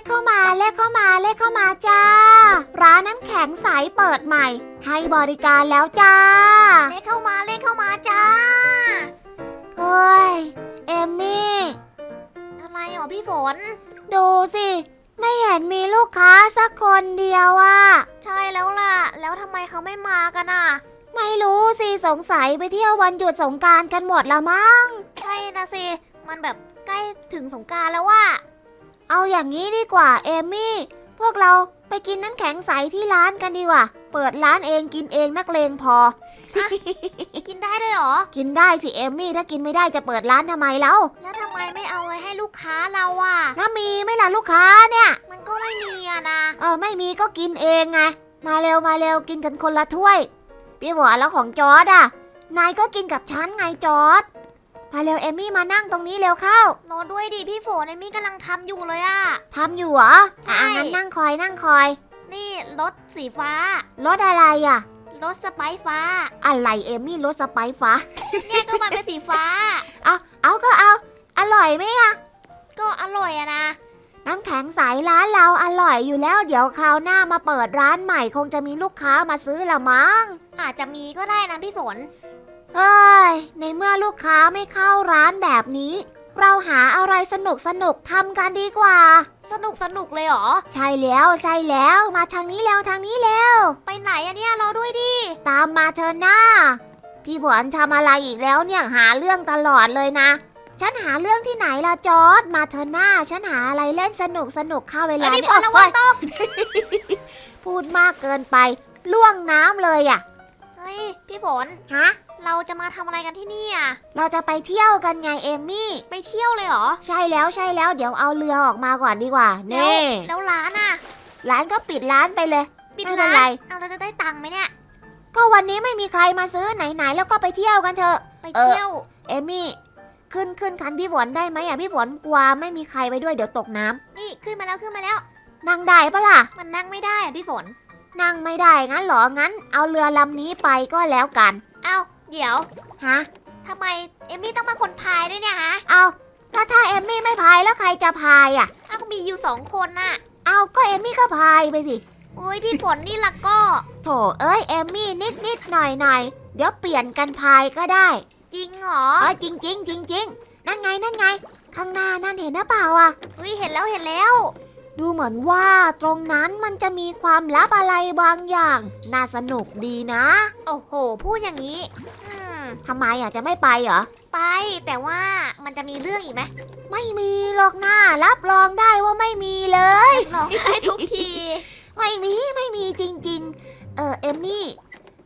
ขเข้ามาเลขเข้ามาเลขเข้ามาจ้า ร้านน้ำแข็งใสเปิดใหม่ ให้บริการแล้วจ้า เลขเข้ามาเลขเข้ามาจ้า เฮ้ย เอมมี่อะไรหรอพี่ฝน ดูสิ ไม่เห็นมีลูกค้าสักคนเดียวอะใช่แล้วล่ะ แล้วทำไมเขาไม่มากันอะ ไม่รู้สิสงสัยไปเที่ยววันหยุดสงกรารกันหมดละมั้ง ใช่นะสิ มันแบบใกล้ถึงสงกรารแล้วว่า เอาอย่างนี้ดีกว่าเอมมี่ พวกเราไปกินน้ำแข็งใสที่ร้านกันดีกว่า เปิดร้านเองกินเองนักเลงพอ กินได้ด้วยเหรอ กินได้สิเอมมี่ถ้ากินไม่ได้จะเปิดร้านทำไมแล้วแล้วทำไมไม่เอาไว้ให้ลูกค้าเราอะ แล้วมีไหม่ล่ะลูกค้าเนี่ย มันก็ไม่มีอะนะ เออไม่มีก็กินเองไง มาเร็วมาเร็วกินกันคนละถ้วย พี่หวานแล้วของจอร์ดอะ นายก็กินกับฉันไงจอร์ด มาเร็วเอมมี่มานั่งตรงนี้เร็วเข้า รอด้วยดิพี่ฝนเอมี่กำลังทำอยู่เลยอะทำอยู่เหรอใช่อะงั้นนั่งคอยนั่งคอย นี่รถสีฟ้ารสอะไรอะ รถสไปซ์ฟ้า อะไรเอมมี่รสสไปซ์ฟ้า เนี่ยก็มันเป็นสีฟ้า เอาเอาก็เอา อร่อยไหมอะก็อร่อยอะนะ น้ำแข็งใสร้านเราอร่อยอยู่แล้ว เดี๋ยวคราวหน้ามาเปิดร้านใหม่ คงจะมีลูกค้ามาซื้อละมั้ง อาจจะมีก็ได้นะพี่ฝน เฮ้ย ในเมื่อลูกค้าไม่เข้าร้านแบบนี้ เราหาอะไรสนุกสนุกๆทำกันดีกว่า สนุกสนุกเลยเหรอ ใช่แล้วใช่แล้วมาทางนี้แล้วทางนี้แล้ว ไปไหนอะเนี่ยรอด้วยดิ ตามมาเธอหน้า พี่ฝนทำอะไรอีกแล้วเนี่ยหาเรื่องตลอดเลยนะ ฉันหาเรื่องที่ไหนล่ะจอร์ดมาเธอหน้า ฉันหาอะไรเล่นสนุกสนุกๆเข้าเวแล้ลาวพี่นี้ฝนระวัโอ๊งยตก พูดมากเกินไป ล่วงน้ำเลยอะ่ะเฮ้ยพี่ฝน ฮะ เราจะมาทำอะไรกันที่นี่อะเราจะไปเที่ยวกันไงเอมมี่ ไปเที่ยวเลยเหรอใช่แล้วใช่แล้วเดี๋ยวเอาเรือออกมาก่อนดีกว่าแล้วนี่แล้วร้านอะร้านก็ปิดร้านไปเลย ปิดไม่เป็นร้านไร เอาเราจะได้ตังค์ไหมเนี่ย ก็วันนี้ไม่มีใครมาซื้อไหนๆแล้วก็ไปเที่ยวกันเถอะ ไปเที่ยว เอมมี่ ขึ้นขึ้นคันพี่ฝนได้ไหมอะพี่ฝนกลัวไม่มีใครไปด้วยเดี๋ยวตกน้ำนี่ขึ้นมาแล้วขึ้นมาแล้ว นั่งได้ปะล่ะ มันนั่งไม่ได้อะพี่ฝน นั่งไม่ได้งั้นเหรองั้น เอาเรือลำนี้ไปก็แล้วกัน เอา เดี๋ยวฮะทำไมเอมมี่ต้องมาคนพายด้วยเนี่ยฮะเอาแล้วถ้าเอมมี่ไม่พายแล้วใครจะพายอะ อ้าวก็มีอยู่สองคนน่ะเอาก็เอมมี่ก็พายไปสิโอ้ยพี่ฝนนี่ละก็ โถเอ้ยเอมมี่นิดนิดหน่อยหน่อยเดี๋ยวเปลี่ยนกันพายก็ได้จริงเหรอเออจริงจริงจริงจริงนั่นไงนั่นไง ข้างหน้านั่นเห็นหรือเปล่าอะเฮ้ยเห็นแล้วเห็นแล้ว ดูเหมือนว่าตรงนั้นมันจะมีความลับอะไรบางอย่าง น่าสนุกดีนะ โอ้โห พูดอย่างนี้อืมทำไมอะจะไม่ไปเหรอ ไปแต่ว่ามันจะมีเรื่องอีกไหมไม่มีหรอกหน้ารับรองได้ว่าไม่มีเลย ร้องไห้ทุกที ไม่มีไม่มีจริง ๆ เออเอมมี่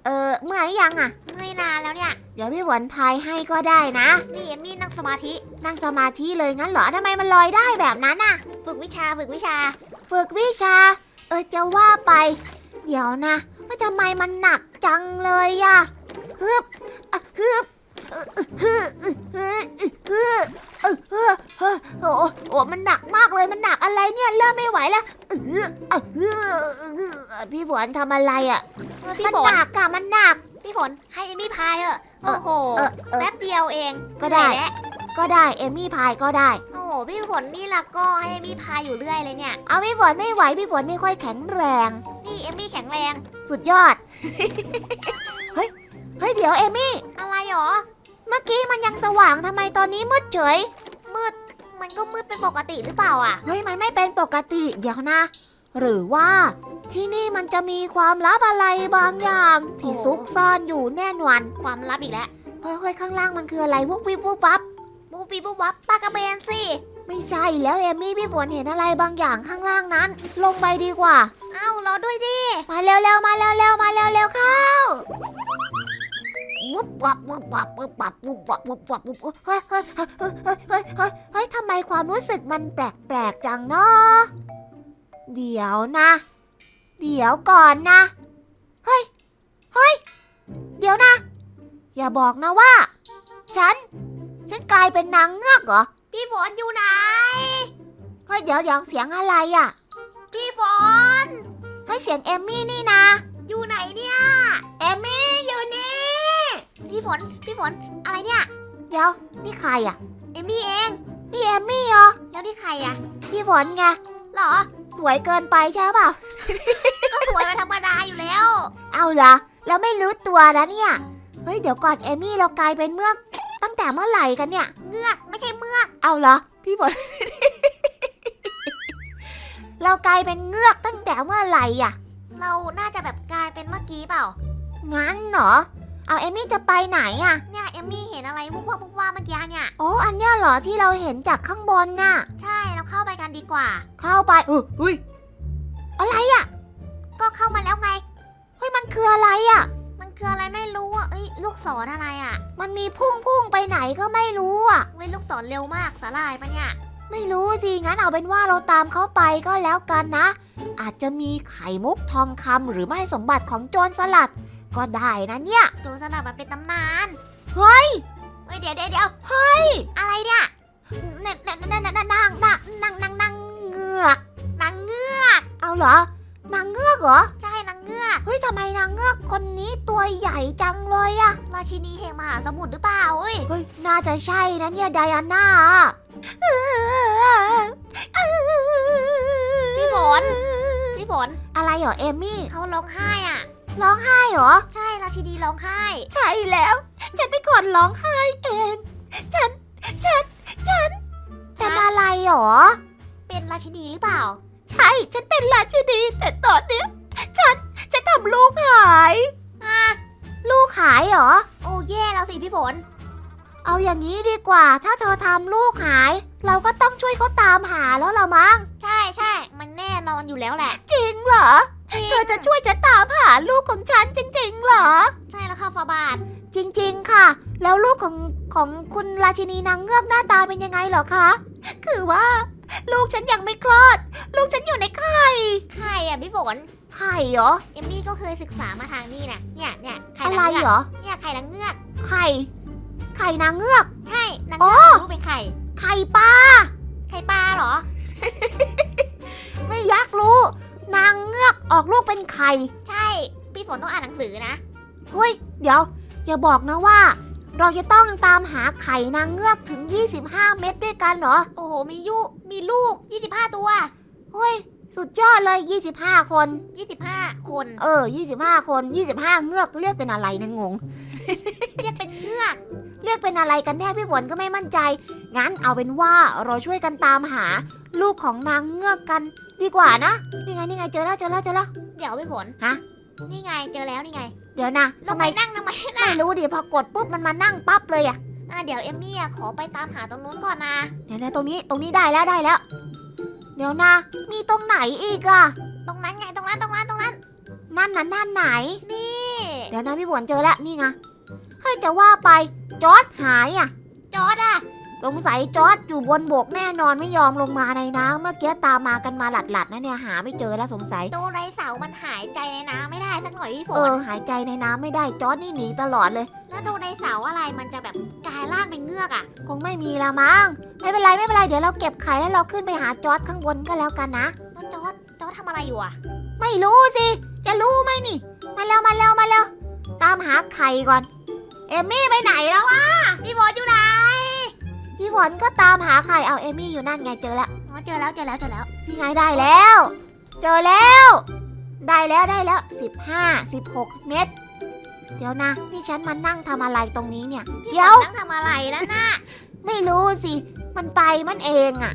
เออเมื่อยยังอะ เมื่อยนานแล้วเนี่ย เดี๋ยวพี่หวนพายให้ก็ได้นะ นี่เอมมี่นั่งสมาธิ นั่งสมาธิเลยงั้นเหรอทำไมมันลอยได้แบบนั้นอะ ฝึกวิชาฝึกวิชา ฝึกวิชา เออจะว่าไป เดี๋ยวนะว่าทำไมมันหนักจังเลยอะฮึบอะฮึบเออฮึบฮึบฮึบฮึบเออฮึบเฮ้อโอ้โหโอ้มันหนักมากเลยมันหนักอะไรเนี่ยเริ่มไม่ไหวแล้วเออเออเออพี่ฝนทำอะไรอะเออพี่มันฝหนนักอะมันหนัก พี่ฝนให้เอมมี่พายเถอะเอ โอ้อโห เออเออ แป๊บเดียวเองก็ได้ เหนื่อยแล้วก็ได้เอมมี่พายก็ได้ โอ้โห พี่ฝนนี่ละก็ให้เอมมี่พายอยู่เรื่อยเลยเนี่ย เอาพี่ฝนไม่ไหวพี่ฝนไม่ค่อยแข็งแรง นี่เอมมี่แข็งแรง สุดยอด เฮ้ย เฮ้ยเดี๋ยวเอมมี่ อะไรหรอ เมื่อกี้มันยังสว่างทำไมตอนนี้มืดเฉย มืด มันก็มืดเป็นปกติหรือเปล่าอะ เฮ้ยมันไม่เป็นปกติเดี๋ยวนะ หรือว่าที่นี่มันจะมีความลับอะไรบางอย่าง ที่ซุกซ่อนอยู่แน่นอนความลับอีกแล้วเฮ้ยข้างล่างมันคืออะไรวุบวิบวุบวับบูปีบูบับปลากระเบนสิไม่ใช่แล้วเอมี่พี่ฝนเห็นอะไรบางอย่างข้างล่างนั้น ลงไปดีกว่า เอ้ารอด้วยดิมาเร็วๆมาเร็วๆมาเร็วๆเข้าวุบวับวุบวับวุบวับวุบวับวุบวับวุบเฮ้ยเฮ้ยเฮ้ยเฮ้ยเฮ้ยทำไมความรู้สึกมันแปลกๆจังเนาะ เดี๋ยวนะ เดี๋ยวก่อนนะ เฮ้ย เฮ้ย เดี๋ยวนะ อย่าบอกนะว่า ฉัน ฉันกลายเป็นนางเงือกเหรอ พี่ฝนอยู่ไหน เฮ้ย เดี๋ยวเดี๋ยวเสียงอะไรอะ่ะ พี่ฝน เฮ้ย เสียงเอมมี่นี่นะ อยู่ไหนเนี่ย เอมมี่อยู่นี่ พี่ฝน พี่ฝน อะไรเนี่ย เดี๋ยว นี่ใครอะ เอมมี่เอง นี่เอมมี่เหรอ แล้วนี่ใครอะพี่ฝนไง เหรอ สวยเกินไปใช่เปล่า ก็สวยเป็นธรรมดาอยู่แล้ว เอาเหรอเราไม่รู้ตัวนะเนี่ย เฮ้ยเดี๋ยวก่อนเอมี่เรากลายเป็นเมือก ตั้งแต่เมื่อไหร่กันเนี่ย เงือกไม่ใช่เมือก เอาเหรอพี่ฝน เรากลายเป็นเงือกตั้งแต่เมื่อไหร่อะ เราน่าจะแบบกลายเป็นเมื่อกี้เปล่า งั้นเหรอ เอาเอมี่จะไปไหนอะ เนี่ยเอมมี่เห็นอะไรวุบวับวุบวับเมื่อกี้เนี่ย โอ้อันเนี้ยเหรอที่เราเห็นจากข้างบนน่ะ ใช่เราเข้า ไปกันดีกว่า เข้าไปอุ้ยอุ้ยอะไรอะ ก็เข้ามาแล้วไง เฮ้ยมันคืออะไรอะ มันคืออะไรไม่รู้อะ เอ้ยลูกศรอะไรอะ มันมีพุ่งพุ่งไปไหนก็ไม่รู้อะเว้ยลูกศรเร็วมากสาลายปะเนี่ย ไม่รู้สิงั้นเอาเป็นว่าเราตามเขาไปก็แล้วกันนะ อาจจะมีไข่มุกทองคำหรือไม่สมบัติของโจรสลัด ก็ได้นะเนี่ย โจรสลัดมันเป็นตำนาน เฮ้ย เฮ้ยเดี๋ยวเดี๋ยวเดี๋ยวเฮ้ย อะไรเนี่ย นนนนนนนางนางนางนางนางเงือกนางเงือก เอาเหรอนางเงือกเหรอ ใช่นางเงือก เฮ้ยทำไมนางเงือกคนนี้ตัวใหญ่จังเลยอะราชินีแห่งมหาสมุทรหรือเปล่าเอ้ย เฮ้ย น่าจะใช่นะเนี่ยไดอาน่าพี่ฝน พี่ฝน อะไรเหรอเอมี่ เขาร้องไห้อะ ร้องไห้เหรอ ใช่ราชินีร้องไห้ ใช่แล้ว ฉันเป็นคนร้องไห้เอง ฉัน ฉัน ฉันเป็น อะไรเหรอ เป็นราชินีหรือเปล่า ใช่ ฉันเป็นราชินี แต่ตอนเนี้ย ฉันฉันทำลูกหาย อะ ลูกหายเหรอ โอ้แย่แล้วสิพี่ฝน เอาอย่างนี้ดีกว่า ถ้าเธอทำลูกหาย เราก็ต้องช่วยเขาตามหาแล้วละมั้ง ใช่ใช่ มันแน่นอนอยู่แล้วแหละ จริงเหรอเธอจะช่วยฉันตามหาลูกของฉันจริงๆเหรอ ใช่แล้วค่ะฟาบาท จริงๆค่ะ แล้วลูกของของคุณราชินีนางเงือกหน้าตาเป็นยังไงเหรอคะ คือว่า ลูกฉันยังไม่คลอด ลูกฉันอยู่ในไข่ใครอะพี่ฝนไข่เหรอเอมมี่ก็เคยศึกษามาทางนี้นะเนี่ยเนี่ยไข่อะนางไรเงือกเหรอเนี่ยไข่นางเงือกไข่ไข่นางเงือก ใช่นางอ๋เงือ อกลูกเป็นไข่ไข่ปลาไข่ปลาเหรอ ไม่อยากรู้ นางเงือกออกลูกเป็นไข่ใช่ พี่ฝนต้องอ่านหนังสือนะ เฮ้ย เดี๋ยว อย่าบอกนะว่า เราจะต้องตามหาไข่นางเงือกถึง 25 เม็ดด้วยกันเหรอ โอ้โห มียุ มีลูก 25 ตัวเฮ้ย สุดยอดเลย 25 คน 25 คน เออ 25 คน 25 เงือกเรียกเป็นอะไรนะงง เรียกเป็นเงือกเรียกเป็นอะไรกันแน่พี่ฝนก็ไม่มั่นใจ งั้นเอาเป็นว่าเราช่วยกันตามหา ลูกของนางเงือกกัน ดีกว่านะ นี่ไงนี่ไงเจอแล้วเจอแล้วเจอแล้ว เดี๋ยวพี่ฝน ฮะ นี่ไงเจอแล้วนี่ไงเดี๋ยวนะเราทำไปไมนั่งทำไมไม่นะรู้ดิพอกดปุ๊บมันมานั่งปั๊บเลยอะอะเดี๋ยวเอมมี่อะขอไปตามหาตรงนู้นก่อนนะ เดี๋ยวนะตรงนี้ตรงนี้ได้แล้วได้แล้ว เดี๋ยวนะ มีตรงไหนอีกอะตรงนั้นไงตรงนั้นตรงนั้นตรงนั้นนั่นน่ะนั่นไหน นี่ เดี๋ยวนะพี่ฝนเจอแล้วนี่ไงเฮ้ยจะว่าไปจอร์ดหายอะจอร์ดอะ สงสัยจอร์ดอยู่บนบกแน่นอนไม่ยอมลงมาในน้ำเมื่อกี้ตามมากันมาหลัดๆนะเนี่ยหาไม่เจอแล้วสงสัยโดไรเสาร์มันหายใจในน้ำไม่ได้สักหน่อยพี่ฝเอนอหายใจในน้ำไม่ได้จอร์ดนี่หนีตลอดเลย แล้วโดไรเสาร์อะไรมันจะแบบกลายร่างเป็นเงือกอะ คงไม่มีละมั้งไม่เป็นไรไม่เป็นไรเดี๋ยวเราเก็บไข่แล้วเราขึ้นไปหาจอร์ดข้างบนก็แล้วกันนะ แล้วจอร์ดจอร์ดทำอะไรอยู่อะ ไม่รู้สิ จะรู้ไหมนี่ มาเร็วมาเร็วมาเร็วตามหาไข่ก่อน เอมมี่ไปไหนแล้ววะพี่ฝนอยู่ไหน พี่ฝนก็ตามหาไข่เอาเอมมี่อยู่นั่นไงเจอแล้วอ๋อเจอแล้วเจอแล้วเจอแล้ว นี่ไงได้แล้ว เจอแล้ว ได้แล้วได้แล้ว 15 16 เม็ดเดี๋ยวนะนี่ฉันมานั่งทำอะไรตรงนี้เนี่ย พี่เดี๋ฝยวนนั่งทำอะไรนะน่ะไม่รู้สิ มันไปมันเองอะ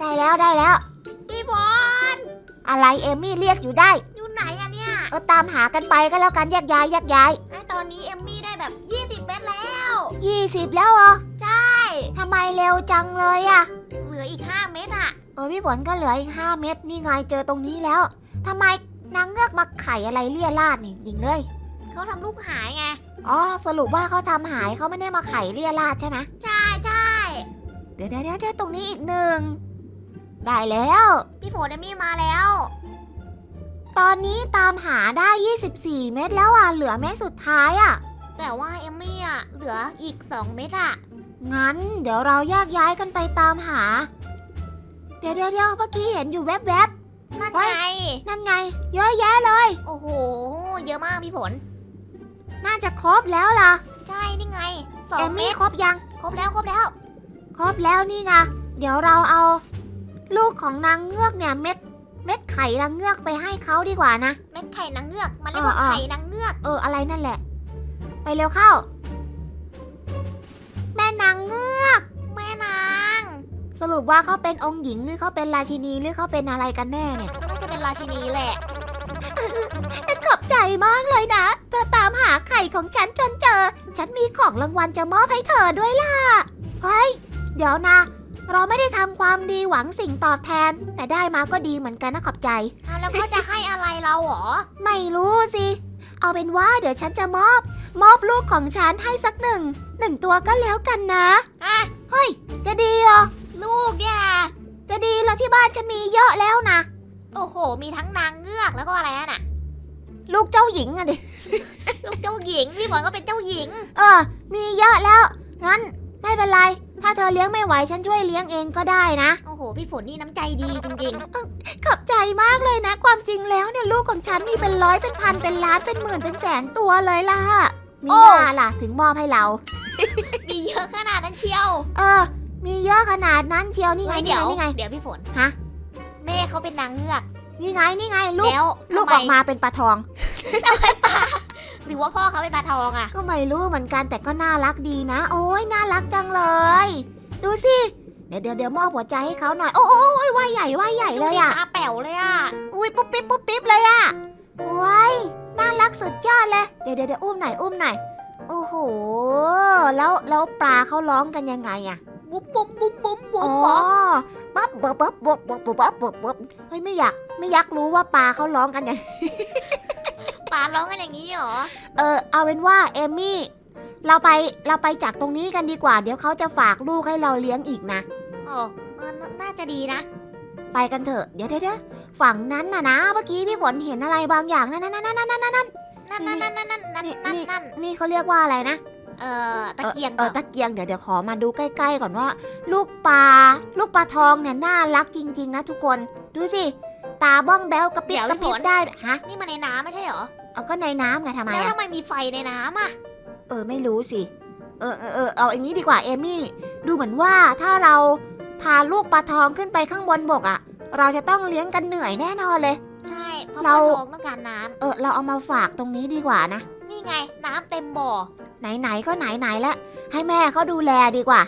ได้แล้วได้แล้ว พี่ฝนอะไรเอมมี่เรียกอยู่ได้ อยู่ไหนอะเนี่ยเออตามหากันไปก็แล้วกันแยกย้ายแยกย้ายไอตอนนี้เอมมี่ได้แบบ 20เม็ดแล้ว 20 แล้วเหรอ ใช่ ทำไมเร็วจังเลยอะเหลืออีก 5 เม็ดอะเออพี่ฝนก็เหลืออีก 5 เม็ดนี่ไงเจอตรงนี้แล้วทำไมนางเงือกมาไข่อะไรเลี่ยราดนี่ยิงเลย เขาทำลูกหายไง อ๋อสรุปว่าเขาทำหายเขาไม่ได้มาไข่เลี่ยราดใช่ไหมใช่ใช่เดี๋ยวเดี๋ยวเดี๋ยวเดี๋ยวตรงนี้อีกหนึ่งได้แล้ว พี่ฝนเอมมี่มาแล้ว ตอนนี้ตามหาได้ 24 เม็ดแล้วอะเหลือเม็ดสุดท้ายอะแต่ว่าเอมมี่อะเหลืออีก 2 เม็ดอะ งั้นเดี๋ยวเราแยกย้ายกันไปตามหา เดี๋ยวเดี๋ยวเดี๋ยวเมื่อกี้เห็นอยู่แวบ นั่นเฮ้ไงยๆนั่นไง เยอะแยะเลย โอ้โห เยอะมากพี่ฝน น่าจะครบแล้วล่ะ ใช่นี่ไงสอเองมเม็มี่ดครบยัง ครบแล้วครบแล้ว ครบแล้วนี่ไงเดี๋ยวเราเอา ลูกของนางเงือกเนี่ยเม็ด เม็ดไข่นางเงือกไปให้เขาดีกว่านะ เม็ดไข่นางเงือก มันเรียกว่าอ่าๆไข่นางเงือก เอออะไรนั่นแหละ ไปเร็วเข้าแม่ นางเงือก แม่นาง สรุปว่าเขาเป็นองค์หญิงหรือเขาเป็นราชินีหรือเขาเป็นอะไรกันแน่เนี่ย ก็น่าจะเป็นราชินีแหละ ขอบใจมากเลยนะ เธอตามหาไข่ของฉันจนเจอ ฉันมีของรางวัลจะมอบให้เธอด้วยล่ะ เฮ้ย เดี๋ยวนะ เราไม่ได้ทำความดีหวังสิ่งตอบแทน แต่ได้มาก็ดีเหมือนกันนะขอบใจอะแล้วเขาจะให้อะไรเราเหรอ ไม่รู้สิ เอาเป็นว่าเดี๋ยวฉันจะมอบ มอบลูกของฉันให้สักหนึ่ง หนึ่งตัวก็แล้วกันนะอะเฮ้ย จะดีเหรอ ลูกเนี่ยนะจะดีเหรอที่บ้านฉันมีเยอะแล้วนะ โอ้โห มีทั้งนางเงือกแล้วก็อะไรอะน่ะ ลูกเจ้าหญิงอะดิ ลูกเจ้าหญิงพี่ฝนก็เป็นเจ้าหญิง เออ มีเยอะแล้ว งั้นไม่เป็นไร ถ้าเธอเลี้ยงไม่ไหวฉันช่วยเลี้ยงเองก็ได้นะ โอ้โห พี่ฝนนี่น้ำใจดีจริงขอบใจมากเลยนะ ความจริงแล้วเนี่ยลูกของฉันมีเป็นร้อยเป็นพันเป็นล้านเป็นหมื่นเป็นแสนตัวเลยล่ะ มีหน้าล่ะถึงมอบให้เราๆมีเยอะขนาดนั้นเชียวเออ มีเยอะขนาดนั้นเชียวนี่ไงเฮ้ยนี่เดี๋ยวไงนี่ไง เดี๋ยวพี่ฝนฮะ แม่เขาเป็นนางเงือกนี่ไงนี่ไงลูกแล้วลูกทำไออกมาเป็นปลาทอง หรือว่าพ่อเขาเป็นปลาทองอะก็ไม่รู้เหมือนกันแต่ก็น่ารักดีนะ โอ้ยน่ารักจังเลย ดูสิ เดี๋ยวเดี๋ยวเดี๋ยวมอบหัวใจให้เขาหน่อย โอ้โอ้โอ้ยว่ายใหญ่ว่ายใหญ่เลยอะตาแป๋วเลยอะอุ้ยปุ๊บปิ๊บปุ๊บปิ๊บเลยอะโอ้ยน่ารักสุดยอด เลยเดี๋ยวเดี๋ยวเดี๋ยวอุ้มหน่อยอุ้มหน่อย โอ้โห แล้วแล้วปลาเขาร้องกันยังไงอะบุ้มบุ้มบุ้มบุ้มบุ้อ๋มอเหรอปั๊บปั๊บปั๊บปั๊บปั๊บปั๊บปั๊บปั๊บปั๊บเฮ้ยไม่อยากไม่อยากรู้ว่าปลาเขาร้องกันยังปลาร้องกันอย่างนี้เหรอ เออเอาเป็นว่าเอมมี่ เราไปเราไปจากตรงนี้กันดีกว่า เดี๋ยวเขาจะฝากลูกให้เราเลี้ยงอีกนะโอ้เออน่าน่าจะดีนะ ไปกันเถอะเดี๋ยวเดี๋ยวเดี๋ยวฝั่งนั้นน่ะนะ เมื่อกี้พี่ฝนเห็นอะไรบางอย่างนั่นนั่นนั่นนั่นนั่น นั่นนั่นนั่นนั่นนั่นนั่นนั่นนี่นั่นนี่นั่นนี่เขาเรียกว่าอะไรนะเอ่อตะเกียงเออตะเกียงเดี๋ยวเดี๋ยวขอมาดูใกล้ๆก่อนว่า ลูกปลาลูกปลาทองเนี่ยน่ารักจริง ๆ นะทุกคน ดูสิ ตาบ้องแบ้วกระปิบกระปิบได้ฮะนี่มันในน้ำไม่ใช่เหรอเอาก็ในน้ำไงทำไมแล้วอะทำไมมีไฟในน้ำอะเออไม่รู้สิเออเออเออเอาอย่างนี้ดีกว่าเอมี่ ดูเหมือนว่าถ้าเราพาลูกปลาทองขึ้นไปข้างบนบกอะเราจะต้องเลี้ยงกันเหนื่อยแน่นอนเลยใช่ เพราะปเราลาทองต้องการน้เออเราเอามาฝากตรงนี้ดีกว่านะำนี่ไงน้ำเต็มบ่อ ไหนๆก็ไหนๆแล้วให้แม่เขาดูแลดีกว่า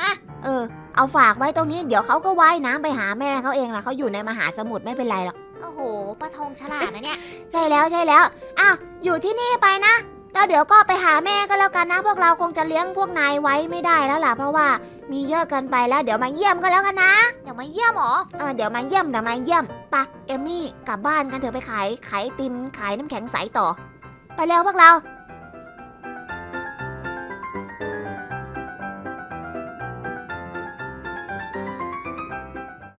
อะ เออ เอาฝากไว้ตรงนี้เดี๋ยวเขาก็ว่ายน้ำไปหาแม่เขาเองล่ะเขาอยู่ในมหาสมุทรไม่เป็นไรหรอก โอ้โหปลาทองฉลาดนะเนี่ย ใช่แล้วใช่แล้วอ้าวอยู่ที่นี่ไปนะ แล้วเดี๋ยวก็ไปหาแม่ก็แล้วกันนะ พวกเราคงจะเลี้ยงพวกนายไว้ไม่ได้แล้วล่ะ เพราะว่ามีเยอะเกินไปแล้วเดี๋ยวมาเยี่ยมก็แล้วกันนะ เดี๋ยวมาเยี่ยมเหรอ เออเดี๋ยวมาเยี่ยมเดี๋ยวมาเยี่ยมไปะเอมมี่กลับบ้านกันเถอะไปขายขายไอติมขายน้ำแข็งใสต่อ ไปแล้วพวกเรา